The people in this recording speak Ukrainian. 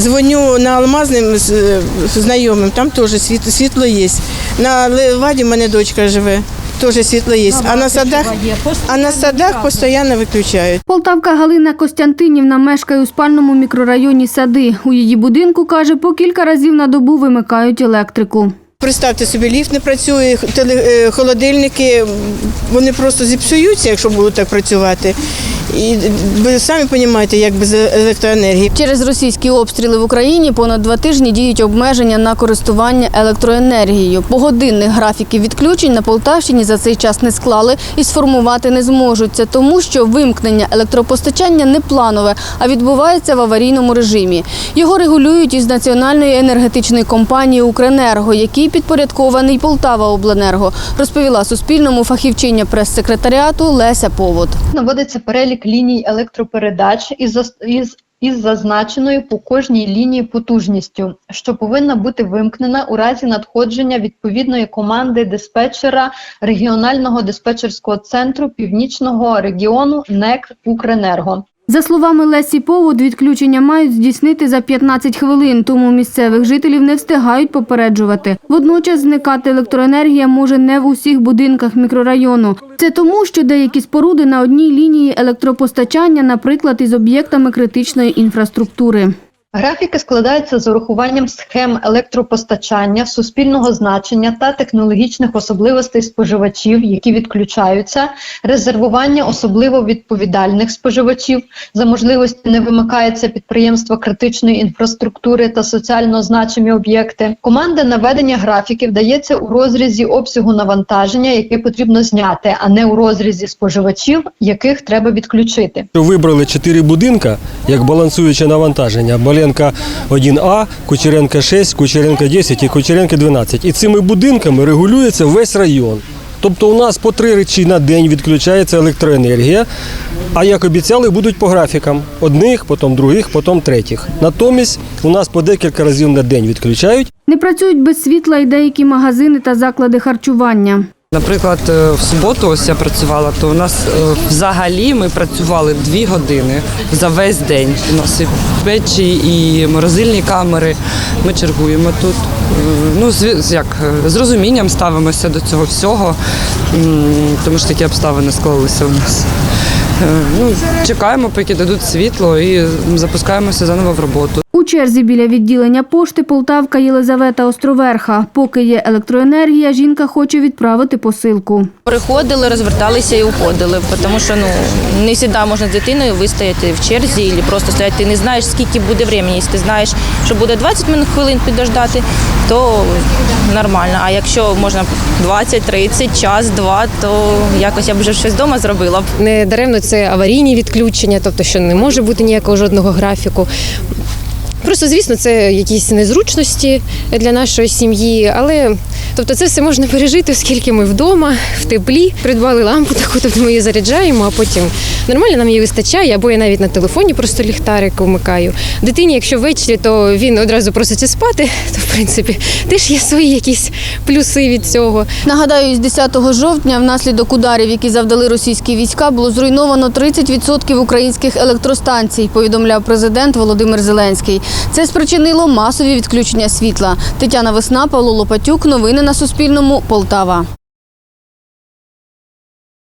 Дзвоню на Алмазним з- знайомим, там теж світло, світло є. На Леваді в мене дочка живе, теж світло є. А на садах, а на садах постійно виключають. Полтавка Галина Костянтинівна мешкає у спальному мікрорайоні Сади. У її будинку, каже, по кілька разів на добу вимикають електрику. Представте собі, ліфт не працює, е, холодильники, вони просто зіпсуються, якщо будуть так працювати. І ви самі розумієте, як без електроенергії. Через російські обстріли в Україні понад два тижні діють обмеження на користування електроенергією. Погодинних графіків відключень на Полтавщині за цей час не склали і сформувати не зможуть. Це тому, що вимкнення електропостачання не планове, а відбувається в аварійному режимі. Його регулюють із національної енергетичної компанії Укренерго, який підпорядкований Полтава Обленерго, розповіла Суспільному фахівчиня прес-секретаріату Леся Повод. наводиться перелік ліній електропередач із, із, із зазначеною по кожній лінії потужністю, що повинна бути вимкнена у разі надходження відповідної команди диспетчера регіонального диспетчерського центру північного регіону НЕК Укренерго. За словами Лесі Повод, відключення мають здійснити за 15 хвилин, тому місцевих жителів не встигають попереджувати. Водночас зникати електроенергія може не в усіх будинках мікрорайону. Це тому, що деякі споруди на одній лінії електропостачання, наприклад, із об'єктами критичної інфраструктури. Графіки складаються з урахуванням схем електропостачання, суспільного значення та технологічних особливостей споживачів, які відключаються, резервування особливо відповідальних споживачів, за можливості не вимикається підприємство критичної інфраструктури та соціально значимі об'єкти. Команда наведення графіків дається у розрізі обсягу навантаження, яке потрібно зняти, а не у розрізі споживачів, яких треба відключити. Вибрали чотири будинка як балансуюче навантаження. Боленка 1А, Кучеренка 6, Кучеренка 10 і Кучеренка 12. І цими будинками регулюється весь район. Тобто у нас по три речі на день відключається електроенергія, а як обіцяли, будуть по графікам. Одних, потім других, потім третіх. Натомість у нас по декілька разів на день відключають. Не працюють без світла і деякі магазини та заклади харчування. Наприклад, е, в суботу ось я працювала, то у нас е, взагалі ми працювали дві години за весь день. У нас і печі, і морозильні камери. Ми чергуємо тут. Е, Ну, з, як, з розумінням ставимося до цього всього, тому що такі обставини склалися у нас. Ну, чекаємо, поки дадуть світло і запускаємося заново в роботу. У черзі біля відділення пошти Полтавка Єлизавета Островерха. Поки є електроенергія, жінка хоче відправити посилку. Приходили, розверталися і уходили, тому що ну не завжди можна з дитиною вистояти в черзі або просто стояти. Ти не знаєш, скільки буде времени. Якщо ти знаєш, що буде 20 минут хвилин підождати, то нормально. А якщо можна 20, 30, час, два, то якось я б вже щось вдома зробила б. Не даремно це аварійні відключення, тобто що не може бути ніякого жодного графіку. Просто, звісно, це якісь незручності для нашої сім'ї, але тобто це все можна пережити, оскільки ми вдома, в теплі, придбали лампу, таку тобто ми її заряджаємо, а потім нормально нам її вистачає, або я навіть на телефоні просто ліхтарик вмикаю. Дитині, якщо ввечері, то він одразу проситься спати, то в принципі теж є свої якісь плюси від цього. Нагадаю, із 10 жовтня внаслідок ударів, які завдали російські війська, було зруйновано 30% українських електростанцій, повідомляв президент Володимир Зеленський. Це спричинило масові відключення світла. Тетяна Весна, Павло Лопатюк. Новини на Суспільному. Полтава.